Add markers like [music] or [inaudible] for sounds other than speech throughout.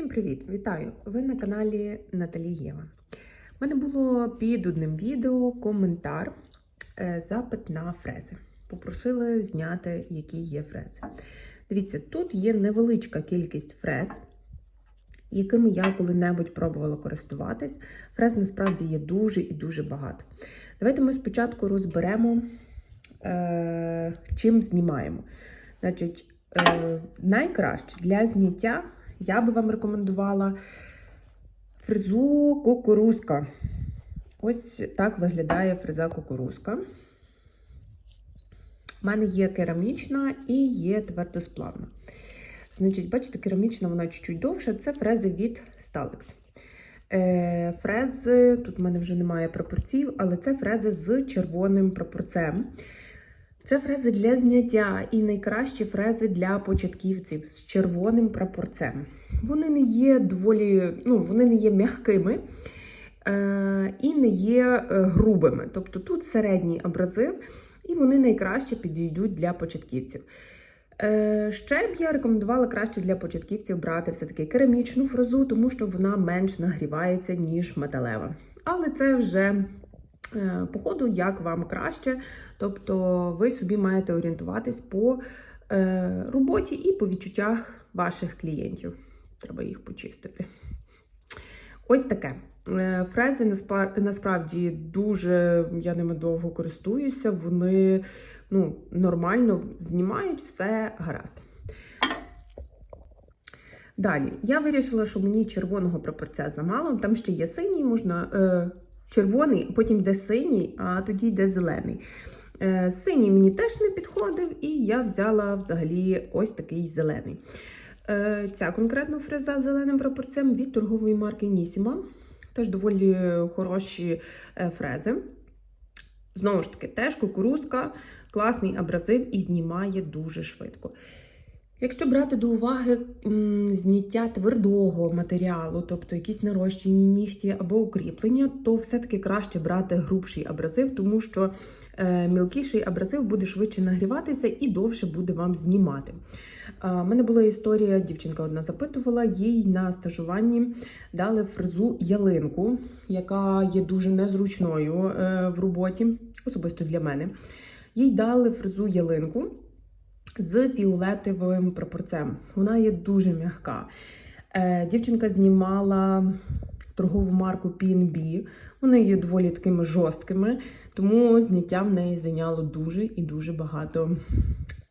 Всім привіт! Вітаю! Ви на каналі Наталі Єва. У мене було під одним відео коментар, е, запит на фрези. Попросили зняти, які є фрези. Дивіться, тут є невеличка кількість фрез, якими я коли-небудь пробувала користуватись. Фрез насправді є дуже і дуже багато. Давайте ми спочатку розберемо, е, чим знімаємо. Значить, е, найкраще для зняття я би вам рекомендувала фрезу кукурузка. Ось так виглядає фреза кукурузка. У мене є керамічна і є твердосплавна. Значить, бачите, керамічна вона чуть-чуть довша. Це фрези від. Е, фрези, тут в мене вже немає пропорцій, але це фрези з червоним пропорцем. Це фрези для зняття і найкращі фрези для початківців з червоним прапорцем. Вони не є доволі, ну, вони не є м'якими е, і не є е, грубими. Тобто тут середній абразив, і вони найкраще підійдуть для початківців. Е, ще б я рекомендувала краще для початківців брати все-таки керамічну фрезу, тому що вона менш нагрівається, ніж металева. Але це вже по ходу, як вам краще. Тобто ви собі маєте орієнтуватись по е, роботі і по відчуттях ваших клієнтів. Треба їх почистити. Ось таке. Е, Фрези насправді дуже, я ними довго користуюся, вони ну, нормально знімають все гаразд. Далі, я вирішила, що мені червоного прапорця замало. Там ще є синій, можна е, червоний, потім йде синій, а тоді йде зелений. Е, Синій мені теж не підходив, і я взяла взагалі ось такий зелений. Е, Ця конкретно фреза з зеленим прапорцем від торгової марки Нісіма. Теж доволі хороші е, фрези. Знову ж таки, теж кукурузка, класний абразив і знімає дуже швидко. Якщо брати до уваги зняття твердого матеріалу, тобто якісь нарощені нігті або укріплення, то все-таки краще брати грубший абразив, тому що е, мілкіший абразив буде швидше нагріватися і довше буде вам знімати. У мене була історія, дівчинка одна запитувала, їй на стажуванні дали фрезу ялинку, яка є дуже незручною е, в роботі, особисто для мене. Їй дали фрезу ялинку з фіолетовим прапорцем. Вона є дуже м'яка. Е, дівчинка знімала торгову марку PNB. Вони є доволі такими жорсткими, тому зняття в неї зайняло дуже і дуже багато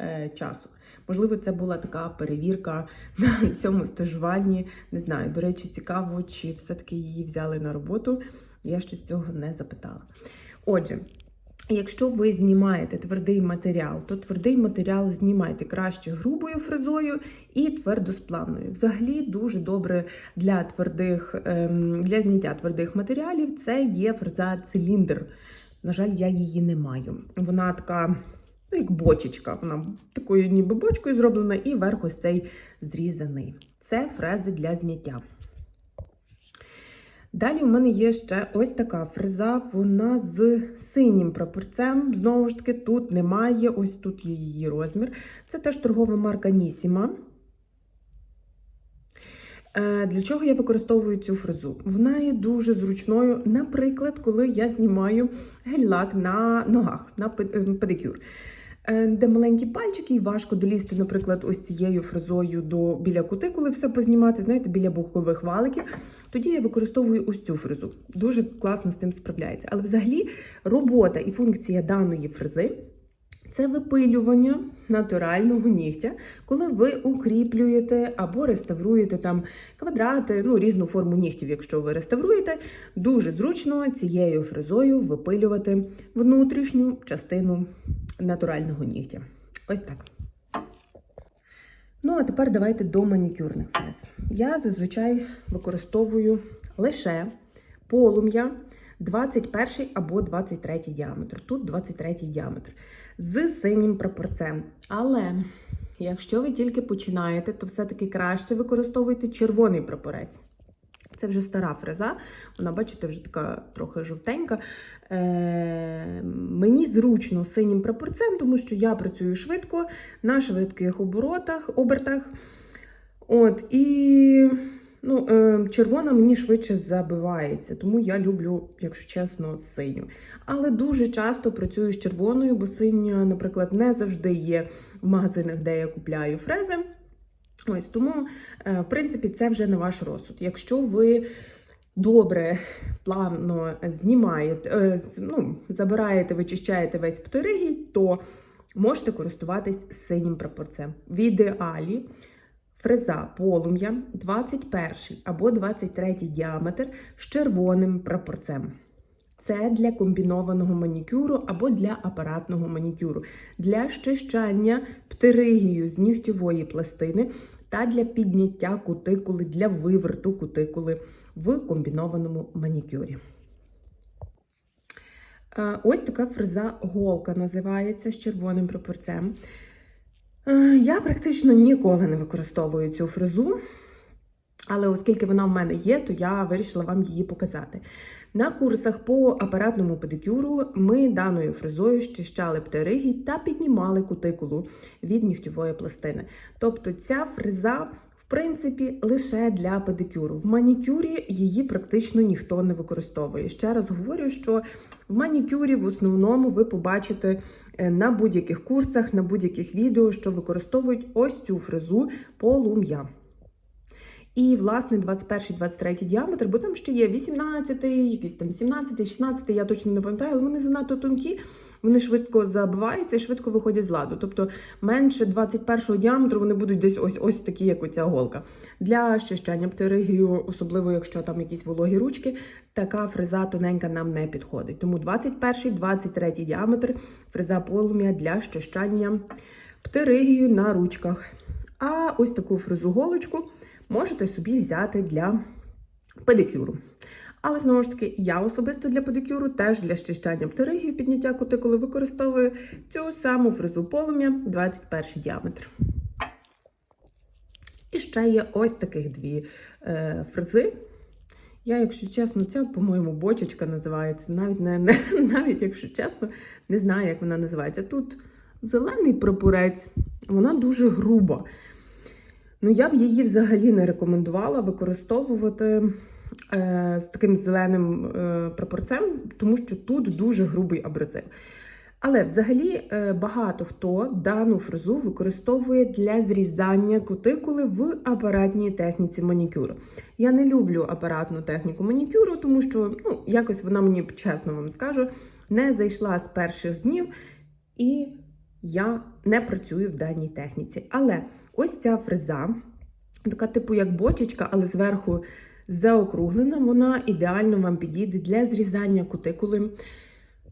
е, часу. Можливо, це була така перевірка [laughs] на цьому стажуванні. Не знаю, до речі, цікаво, чи все-таки її взяли на роботу. Я щось цього не запитала. Отже, Якщо ви знімаєте твердий матеріал, то твердий матеріал знімайте краще грубою фрезою і твердосплавною. Взагалі дуже добре для твердих, ем, для зняття твердих матеріалів це є фреза циліндр. На жаль, я її не маю. Вона така, ну, як бочечка, вона такою ніби бочкою зроблена, і верх ось цей зрізаний. Це фрези для зняття. Далі у мене є ще ось така фреза, вона з синім прапорцем. Знову ж таки, тут немає, ось тут є її розмір. Це теж торгова марка Нісіма. Е, Для чого я використовую цю фрезу? Вона є дуже зручною, наприклад, коли я знімаю гель-лак на ногах, на е, педикюр. Е, Де маленькі пальчики, і важко долізти, наприклад, ось цією фрезою до біля кутикули все познімати, знаєте, біля бокових валиків. Тоді я використовую ось цю фрезу. Дуже класно з цим справляється. Але взагалі робота і функція даної фрези це випилювання натурального нігтя, коли ви укріплюєте або реставруєте там квадрати, ну різну форму нігтів, якщо ви реставруєте, дуже зручно цією фрезою випилювати внутрішню частину натурального нігтя.Ось так. Ну, а тепер давайте до манікюрних фрез. Я зазвичай використовую лише полум'я 21 або 23 діаметр. Тут 23 діаметр з синім прапорцем. Але якщо ви тільки починаєте, то все-таки краще використовуйте червоний прапорець. Це вже стара фреза, вона, бачите, вже така трохи жовтенька. Е, мені зручно синім прапорцем, тому що я працюю швидко на швидких оборотах, обертах. От, і Ну, е, червона мені швидше забивається, тому я люблю, якщо чесно, синю. Але дуже часто працюю з червоною, бо синя, наприклад, не завжди є в магазинах, де я купляю фрези. Ось тому, е, в принципі, це вже не ваш розсуд. Якщо ви добре, плавно знімаєте, е, ну, забираєте, вичищаєте весь птеригій, то можете користуватись синім прапорцем. В ідеалі фреза полум'я 21 або 23 діаметр з червоним прапорцем. Це для комбінованого манікюру або для апаратного манікюру, для щищання птеригію з нігтєвої пластини та для підняття кутикули, для виверту кутикули в комбінованому манікюрі. Е, Ось така фреза голка називається з червоним прапорцем. Е, Я практично ніколи не використовую цю фрезу, але оскільки вона в мене є, то я вирішила вам її показати. На курсах по апаратному педикюру ми даною фрезою щищали птеригій та піднімали кутикулу від нігтєвої пластини. Тобто ця фреза, в принципі, лише для педикюру. В манікюрі її практично ніхто не використовує. Ще раз говорю, що в манікюрі в основному ви побачите е, на будь-яких курсах, на будь-яких відео, що використовують ось цю фрезу полум'я. І, власне, 21-23 діаметр, бо там ще є 18, якийсь там 17, 16, я точно не пам'ятаю, але вони занадто тонкі, вони швидко забиваються і швидко виходять з ладу. Тобто менше 21-го діаметру вони будуть десь ось ось такі, як оця голка. Для щищання птеригію, особливо якщо там якісь вологі ручки, така фреза тоненька нам не підходить. Тому 21-23 діаметр фреза полум'я для щищання птеригію на ручках. А ось таку фрезу голочку можете собі взяти для педикюру. Але знову ж таки, я особисто для педикюру, теж для щищання птеригії, підняття кутикули використовую цю саму фрезу полум'я 21 діаметр. І ще є ось таких дві е, фрези. Я, якщо чесно, ця, по-моєму, бочечка називається. Навіть, не, не, [laughs] навіть, якщо чесно, не знаю, як вона називається. Тут зелений прапорець, вона дуже груба. Ну, я б її взагалі не рекомендувала використовувати е, з таким зеленим е, прапорцем, тому що тут дуже грубий абразив. Але взагалі е, багато хто дану фрезу використовує для зрізання кутикули в апаратній техніці манікюру. Я не люблю апаратну техніку манікюру, тому що ну, якось вона мені, чесно вам скажу, не зайшла з перших днів, і я не працюю в даній техніці. Але ось ця фреза, така типу як бочечка, але зверху заокруглена, вона ідеально вам підійде для зрізання кутикули.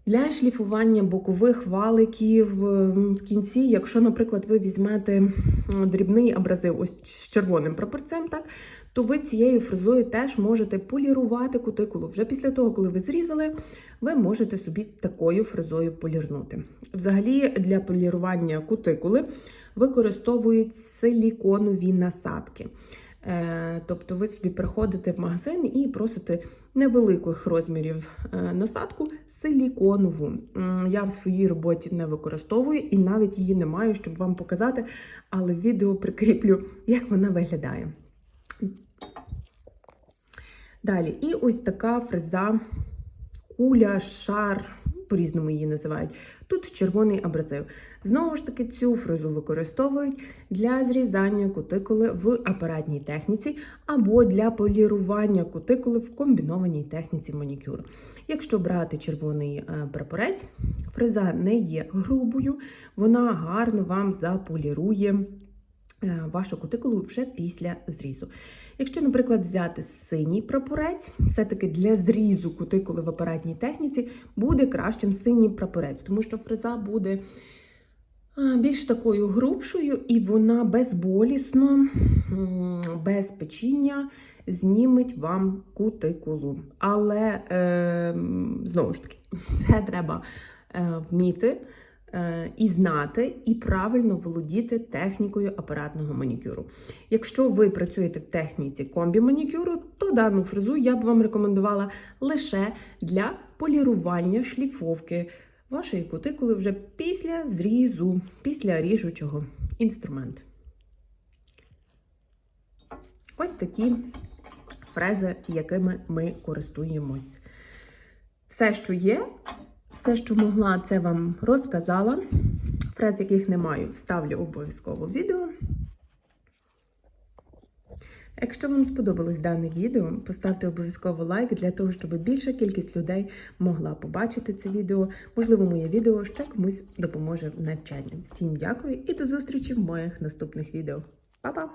Для шліфування бокових валиків в кінці, якщо, наприклад, ви візьмете дрібний абразив ось з червоним прапорцем, так, то ви цією фрезою теж можете полірувати кутикулу. Вже після того, коли ви зрізали, ви можете собі такою фрезою полірнути. Взагалі, для полірування кутикули використовують силіконові насадки. Е, Тобто ви собі приходите в магазин і просите невеликих розмірів е, насадку силіконову. Я в своїй роботі не використовую і навіть її не маю, щоб вам показати, але відео прикріплю, як вона виглядає. Далі, і ось така фреза, куля, шар, по-різному її називають. Тут червоний абразив. Знову ж таки, цю фрезу використовують для зрізання кутикули в апаратній техніці або для полірування кутикули в комбінованій техніці манікюру. Якщо брати червоний е, прапорець, фреза не є грубою, вона гарно вам заполірує е, вашу кутикулу вже після зрізу. Якщо, наприклад, взяти синій прапорець, все-таки для зрізу кутикули в апаратній техніці буде кращим синій прапорець, тому що фреза буде більш такою грубшою, і вона безболісно, без печіння зніметь вам кутикулу. Але е, знову ж таки, [laughs] це треба е, вміти і знати, і правильно володіти технікою апаратного манікюру. Якщо ви працюєте в техніці комбі манікюру, то дану фрезу я б вам рекомендувала лише для полірування шліфовки вашої кутикули вже після зрізу, після ріжучого інструменту. Ось такі фрези, якими ми користуємось. Все, що є, все, що могла, це вам розказала. Фрез, яких не маю, вставлю обов'язково в відео. Якщо вам сподобалось дане відео, поставте обов'язково лайк для того, щоб більша кількість людей могла побачити це відео. Можливо, моє відео ще комусь допоможе в навчанні. Всім дякую і до зустрічі в моїх наступних відео. Па-па!